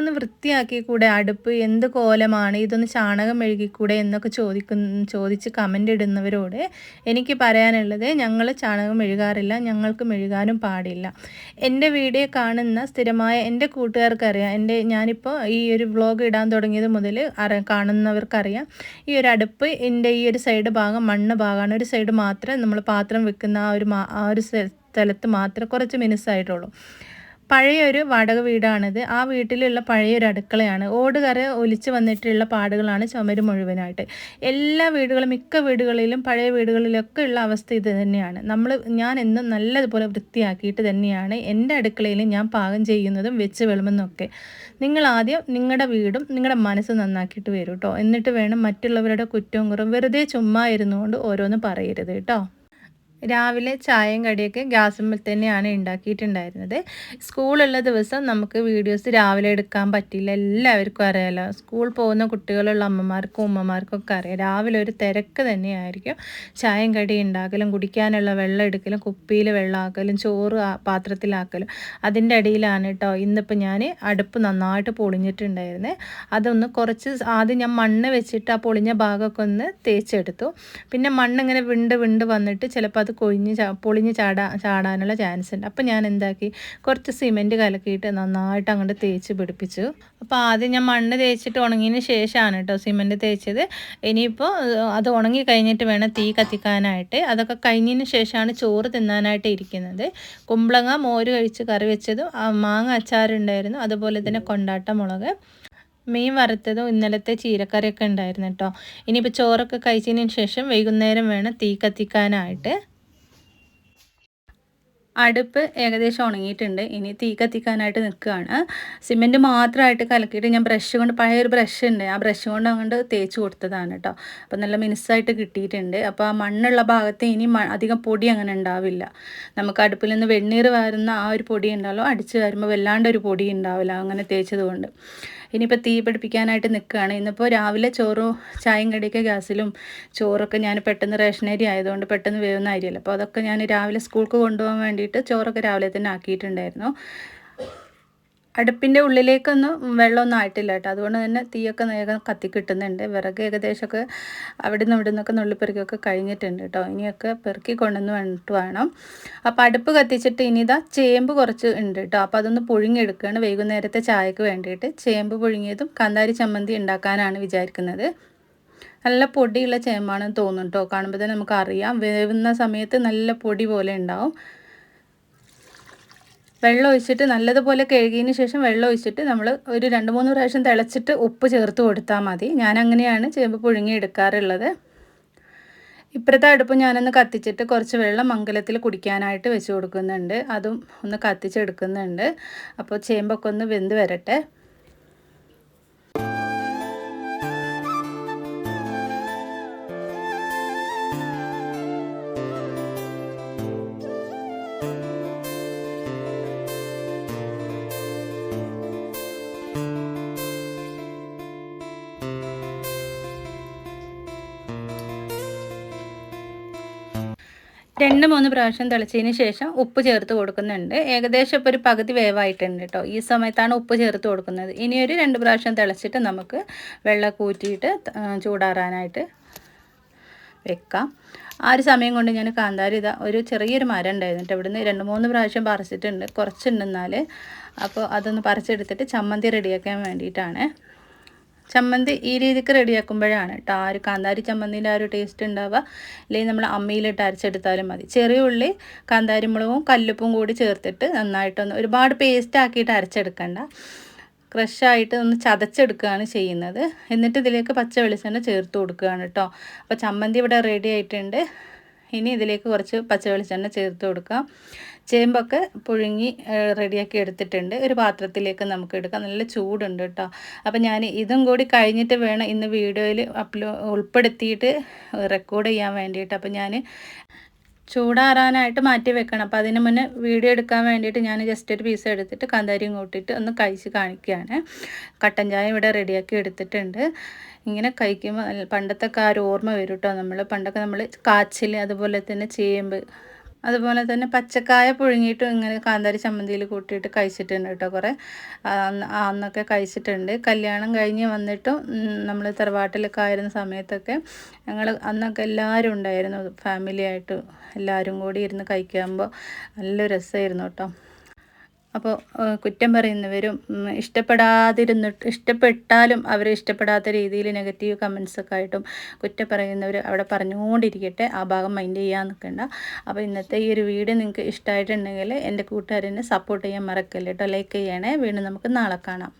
വൃത്തിയാക്കി കൂടെ അടുപ്പ് എന്ത് കോലമാണ് ഇതൊന്ന് ചാണകം മെഴുകിക്കൂടെ എന്നൊക്കെ ചോദിക്കുന്ന ചോദിച്ച് കമന്റ് ഇടുന്നവരോട് എനിക്ക് പറയാനുള്ളത് ഞങ്ങൾ ചാണകം മെഴുകാറില്ല ഞങ്ങൾക്ക് മെഴുകാനും പാടില്ല. എന്റെ വീഡിയോ കാണുന്ന സ്ഥിരമായ എന്റെ കൂട്ടുകാർക്കറിയാം എന്റെ ഞാനിപ്പോൾ ഈ ഒരു വ്ളോഗ് ഇടാൻ തുടങ്ങിയത് മുതൽ അറി കാണുന്നവർക്കറിയാം. ഈ ഒരു അടുപ്പ് എന്റെ ഈ ഒരു സൈഡ് ഭാഗം മണ്ണ് ഭാഗമാണ്. ഒരു സൈഡ് മാത്രം നമ്മൾ പാത്രം വെക്കുന്ന ആ ഒരു ആ ഒരു സ്ഥലത്ത് മാത്രം കുറച്ച് മിനുസായിട്ടുള്ളൂ പഴയൊരു വാടക വീടാണിത്. ആ വീട്ടിലുള്ള പഴയൊരു അടുക്കളയാണ്. ഓടുകര ഒലിച്ച് വന്നിട്ടുള്ള പാടുകളാണ് ചുമര് മുഴുവനായിട്ട്. എല്ലാ വീടുകളും മിക്ക വീടുകളിലും പഴയ വീടുകളിലൊക്കെ ഉള്ള അവസ്ഥ ഇത് തന്നെയാണ്. നമ്മൾ ഞാൻ എന്നും നല്ലതുപോലെ വൃത്തിയാക്കിയിട്ട് തന്നെയാണ് എന്റെ അടുക്കളയിൽ ഞാൻ പാകം ചെയ്യുന്നതും വെച്ച് വിളമ്പുന്നതൊക്കെ. നിങ്ങൾ ആദ്യം നിങ്ങളുടെ വീടും നിങ്ങളുടെ മനസ്സ് നന്നാക്കിയിട്ട് വരും കേട്ടോ എന്നിട്ട് വേണം മറ്റുള്ളവരുടെ കുറ്റവും കുറവും വെറുതെ ചുമ്മാ ഇരുന്നുകൊണ്ട് ഓരോന്ന് പറയരുത് കേട്ടോ രാവിലെ ചായയും കടിയൊക്കെ ഗ്യാസുമ്പിൽ തന്നെയാണ് ഉണ്ടാക്കിയിട്ടുണ്ടായിരുന്നത്. സ്കൂളുള്ള ദിവസം നമുക്ക് വീഡിയോസ് രാവിലെ എടുക്കാൻ പറ്റില്ല എല്ലാവർക്കും അറിയാലോ. സ്കൂൾ പോകുന്ന കുട്ടികളുള്ള അമ്മമാർക്കും ഉമ്മമാർക്കും ഒക്കെ അറിയാം. രാവിലെ ഒരു തിരക്ക് തന്നെയായിരിക്കും. ചായയും കടി ഉണ്ടാക്കലും കുടിക്കാനുള്ള വെള്ളം എടുക്കലും കുപ്പിയിൽ വെള്ളമാക്കലും ചോറ് പാത്രത്തിലാക്കലും. അതിന്റെ അടിയിലാണ് കേട്ടോ ഇന്നിപ്പോൾ ഞാൻ അടുപ്പ് നന്നായിട്ട് പൊളിഞ്ഞിട്ടുണ്ടായിരുന്നേ. അതൊന്ന് കുറച്ച് ആദ്യം ഞാൻ മണ്ണ് വെച്ചിട്ട് ആ പൊളിഞ്ഞ ഭാഗമൊക്കെ ഒന്ന് തേച്ചെടുത്തു. പിന്നെ മണ്ണിങ്ങനെ വിണ്ട് വിണ്ട് വന്നിട്ട് ചിലപ്പോൾ അത് കൊഴിഞ്ഞ് ചാ പൊളിഞ്ഞ് ചാടാ ചാടാനുള്ള ചാൻസ് ഉണ്ട് അപ്പോൾ ഞാൻ എന്താക്കി കുറച്ച് സിമെന്റ് കലക്കിയിട്ട് നന്നായിട്ട് അങ്ങോട്ട് തേച്ച് പിടിപ്പിച്ചു. അപ്പോൾ ആദ്യം ഞാൻ മണ്ണ് തേച്ചിട്ട് ഉണങ്ങിയതിന് ശേഷമാണ് കേട്ടോ സിമെന്റ് തേച്ചത്. ഇനിയിപ്പോൾ അത് ഉണങ്ങി കഴിഞ്ഞിട്ട് വേണം തീ കത്തിക്കാനായിട്ട്. അതൊക്കെ കഴിഞ്ഞതിന് ശേഷമാണ് ചോറ് തിന്നാനായിട്ട് ഇരിക്കുന്നത്. കുമ്പളങ്ങ മോര് കഴിച്ച് കറി വെച്ചതും മാങ്ങ അച്ചാറുണ്ടായിരുന്നു അതുപോലെ തന്നെ കൊണ്ടാട്ട മുളക്. മീൻ വറുത്തതും ഇന്നലത്തെ ചീരക്കറിയൊക്കെ ഉണ്ടായിരുന്നു കേട്ടോ ഇനിയിപ്പോൾ ചോറൊക്കെ കഴിച്ചതിന് ശേഷം വൈകുന്നേരം വേണം തീ കത്തിക്കാനായിട്ട്. അടുപ്പ് ഏകദേശം ഉണങ്ങിയിട്ടുണ്ട്. ഇനി തീ കത്തിക്കാനായിട്ട് നിൽക്കുകയാണ്. സിമെന്റ് മാത്രമായിട്ട് കലക്കിയിട്ട് ഞാൻ ബ്രഷ് കൊണ്ട് പഴയൊരു ബ്രഷ് ഉണ്ട്. ആ ബ്രഷ് കൊണ്ട് അങ്ങോട്ട് തേച്ച് കൊടുത്തതാണ് കേട്ടോ അപ്പോൾ നല്ല മിനുസായിട്ട് കിട്ടിയിട്ടുണ്ട്. അപ്പോൾ ആ മണ്ണുള്ള ഭാഗത്ത് ഇനി അധികം പൊടി അങ്ങനെ ഉണ്ടാവില്ല. നമുക്ക് അടുപ്പിൽ നിന്ന് വെണ്ണീർ വരുന്ന ആ ഒരു പൊടി ഉണ്ടാവുമല്ലോ അടിച്ച് വരുമ്പോൾ വല്ലാണ്ട് ഒരു പൊടി ഉണ്ടാവില്ല. അങ്ങനെ തേച്ചത് കൊണ്ട് ഇനിയിപ്പോൾ തീ പിടിപ്പിക്കാനായിട്ട് നിൽക്കുകയാണ് ഇന്നിപ്പോൾ രാവിലെ ചോറും ചായയും കടിയൊക്കെ ഗ്യാസിലും ചോറൊക്കെ ഞാൻ പെട്ടെന്ന് റേഷനരി ആയതുകൊണ്ട് പെട്ടെന്ന് വേവുന്ന അരിയല്ലോ. അപ്പോൾ അതൊക്കെ ഞാൻ രാവിലെ സ്കൂൾക്ക് കൊണ്ടുപോകാൻ വേണ്ടിയിട്ട് ചോറൊക്കെ രാവിലെ തന്നെ ആക്കിയിട്ടുണ്ടായിരുന്നു. അടുപ്പിന്റെ ഉള്ളിലേക്കൊന്നും വെള്ളമൊന്നും ആയിട്ടില്ല കേട്ടോ. അതുകൊണ്ട് തന്നെ തീയൊക്കെ വേഗം കത്തി കിട്ടുന്നുണ്ട്. വിറക് ഏകദേശമൊക്കെ അവിടെ നിന്ന് ഇവിടെ നിന്നൊക്കെ നുള്ളിപ്പെറുക്കിയൊക്കെ കഴിഞ്ഞിട്ടുണ്ട് കേട്ടോ. ഇനിയൊക്കെ പെറുക്കി കൊണ്ടുവന്ന് വേണ്ടിട്ട് വേണം. അപ്പോൾ അടുപ്പ് കത്തിച്ചിട്ട് ഇനി ഇതാ ചേമ്പ് കുറച്ച് ഉണ്ട് കേട്ടോ. അപ്പോൾ അതൊന്ന് പുഴുങ്ങിയെടുക്കുകയാണ് വൈകുന്നേരത്തെ ചായക്ക് വേണ്ടിയിട്ട്. ചേമ്പ് പുഴുങ്ങിയതും കാന്താരി ചമ്മന്തി ഉണ്ടാക്കാനാണ് വിചാരിക്കുന്നത്. നല്ല പൊടിയുള്ള ചേമ്പാണെന്ന് തോന്നും കേട്ടോ. കാണുമ്പോൾ തന്നെ നമുക്കറിയാം. വേവുന്ന സമയത്ത് നല്ല പൊടി പോലെ ഉണ്ടാവും. വെള്ളം ഒഴിച്ചിട്ട് നല്ലതുപോലെ കഴുകിയതിന് ശേഷം വെള്ളം ഒഴിച്ചിട്ട് നമ്മൾ ഒരു രണ്ട് മൂന്ന് പ്രാവശ്യം തിളച്ചിട്ട് ഉപ്പ് ചേർത്ത് കൊടുത്താൽ മതി. ഞാൻ അങ്ങനെയാണ് ചേമ്പ് പുഴുങ്ങി എടുക്കാറുള്ളത്. ഇപ്പുറത്തെ അടുപ്പ് ഞാനൊന്ന് കത്തിച്ചിട്ട് കുറച്ച് വെള്ളം മംഗലത്തിൽ കുടിക്കാനായിട്ട് വെച്ച് കൊടുക്കുന്നുണ്ട്. അതും ഒന്ന് കത്തിച്ചെടുക്കുന്നുണ്ട്. അപ്പോൾ ചേമ്പൊക്കെ ഒന്ന് വെന്ത് വരട്ടെ. രണ്ട് മൂന്ന് പ്രാവശ്യം തിളച്ചതിന് ശേഷം ഉപ്പ് ചേർത്ത് കൊടുക്കുന്നുണ്ട്. ഏകദേശം ഇപ്പോൾ ഒരു പകുതി വേവായിട്ടുണ്ട് കേട്ടോ ഈ സമയത്താണ് ഉപ്പ് ചേർത്ത് കൊടുക്കുന്നത്. ഇനി ഒരു രണ്ട് പ്രാവശ്യം തിളച്ചിട്ട് നമുക്ക് വെള്ളം കൂറ്റിയിട്ട് ചൂടാറാനായിട്ട് വെക്കാം. ആ ഒരു സമയം കൊണ്ട് ഞാൻ കാന്താരി ഇതാ ഒരു ചെറിയൊരു മരം ഉണ്ടായിരുന്നു ഇവിടുന്ന് രണ്ട് മൂന്ന് പ്രാവശ്യം പറിച്ചിട്ടുണ്ട്. കുറച്ചുണ്ടെന്നാൽ അപ്പോൾ അതൊന്ന് പറിച്ചെടുത്തിട്ട് ചമ്മന്തി റെഡിയാക്കാൻ വേണ്ടിയിട്ടാണ്. ചമ്മന്തി ഈ രീതിക്ക് റെഡിയാക്കുമ്പോഴാണ് കേട്ടോ ആ ഒരു കാന്താരി ചമ്മന്തിന്റെ ആ ഒരു ടേസ്റ്റ് ഉണ്ടാവുക. അല്ലെങ്കിൽ നമ്മൾ അമ്മയിലിട്ട് അരച്ചെടുത്താലും മതി. ചെറിയ ഉള്ളി കാന്താരി മുളകും കല്ലുപ്പും കൂടി ചേർത്തിട്ട് നന്നായിട്ടൊന്ന് ഒരുപാട് പേസ്റ്റ് ആക്കിയിട്ട് അരച്ചെടുക്കണ്ട. ക്രഷായിട്ട് ഒന്ന് ചതച്ചെടുക്കുകയാണ് ചെയ്യുന്നത്. എന്നിട്ട് ഇതിലേക്ക് പച്ച വെളിച്ചെണ്ണ ചേർത്ത് കൊടുക്കുകയാണ് കേട്ടോ അപ്പോൾ ചമ്മന്തി ഇവിടെ റെഡി ആയിട്ടുണ്ട്. ഇനി ഇതിലേക്ക് കുറച്ച് പച്ച വെളിച്ചെണ്ണ ചേർത്ത് കൊടുക്കാം. ചേമ്പൊക്കെ പുഴുങ്ങി റെഡിയാക്കി എടുത്തിട്ടുണ്ട്. ഒരു പാത്രത്തിലേക്ക് നമുക്ക് എടുക്കാം. നല്ല ചൂടുണ്ട് കേട്ടോ അപ്പം ഞാൻ ഇതും കൂടി കഴിഞ്ഞിട്ട് വേണം ഇന്ന് വീഡിയോയിൽ അപ്ലോ ഉൾപ്പെടുത്തിയിട്ട് റെക്കോർഡ് ചെയ്യാൻ വേണ്ടിയിട്ട്. അപ്പം ഞാൻ ചൂടാറാനായിട്ട് മാറ്റി വെക്കണം. അപ്പോൾ അതിന് മുന്നേ വീഡിയോ എടുക്കാൻ വേണ്ടിയിട്ട് ഞാൻ ജസ്റ്റ് ഒരു പീസ് എടുത്തിട്ട് കന്താരിയും കൂട്ടിയിട്ട് ഒന്ന് കഴിച്ച് കാണിക്കുകയാണ് കട്ടൻ ചായ ഇവിടെ റെഡിയാക്കി എടുത്തിട്ടുണ്ട്. ഇങ്ങനെ കഴിക്കുമ്പോൾ പണ്ടത്തെ ആ ഒരു ഓർമ്മ വരും കേട്ടോ നമ്മൾ പണ്ടൊക്കെ നമ്മൾ കാച്ചിൽ അതുപോലെ തന്നെ ചേമ്പ് അതുപോലെ തന്നെ പച്ചക്കായ പുഴുങ്ങിയിട്ട് ഇങ്ങനെ കാന്താരി ചമ്മന്തിയിൽ കൂട്ടിയിട്ട് കഴിച്ചിട്ടുണ്ട് കേട്ടോ കുറേ. അന്നൊക്കെ കഴിച്ചിട്ടുണ്ട്. കല്യാണം കഴിഞ്ഞ് വന്നിട്ടും നമ്മൾ തറവാട്ടിലൊക്കെ ആയിരുന്ന സമയത്തൊക്കെ ഞങ്ങൾ അന്നൊക്കെ എല്ലാവരും ഉണ്ടായിരുന്നു. ഫാമിലി ആയിട്ട് എല്ലാവരും കൂടി ഇരുന്ന് കഴിക്കുമ്പോൾ നല്ല രസമായിരുന്നു കേട്ടോ. അപ്പോൾ കുറ്റം പറയുന്നവരും ഇഷ്ടപ്പെടാതിരുന്നിട്ട് ഇഷ്ടപ്പെട്ടാലും അവരെ ഇഷ്ടപ്പെടാത്ത രീതിയിൽ നെഗറ്റീവ് കമൻസൊക്കെ ആയിട്ടും കുറ്റം പറയുന്നവർ അവിടെ പറഞ്ഞുകൊണ്ടിരിക്കട്ടെ. ആ ഭാഗം മൈൻഡ് ചെയ്യാൻ നിൽക്കണ്ട അപ്പോൾ ഇന്നത്തെ ഈ ഒരു വീഡിയോ നിങ്ങൾക്ക് ഇഷ്ടമായിട്ടുണ്ടെങ്കിൽ എന്റെ കൂട്ടുകാരനെ സപ്പോർട്ട് ചെയ്യാൻ മറക്കല്ലേ ലൈക്ക് ചെയ്യണേ. വീണ്ടും നമുക്ക് നാളെ കാണാം.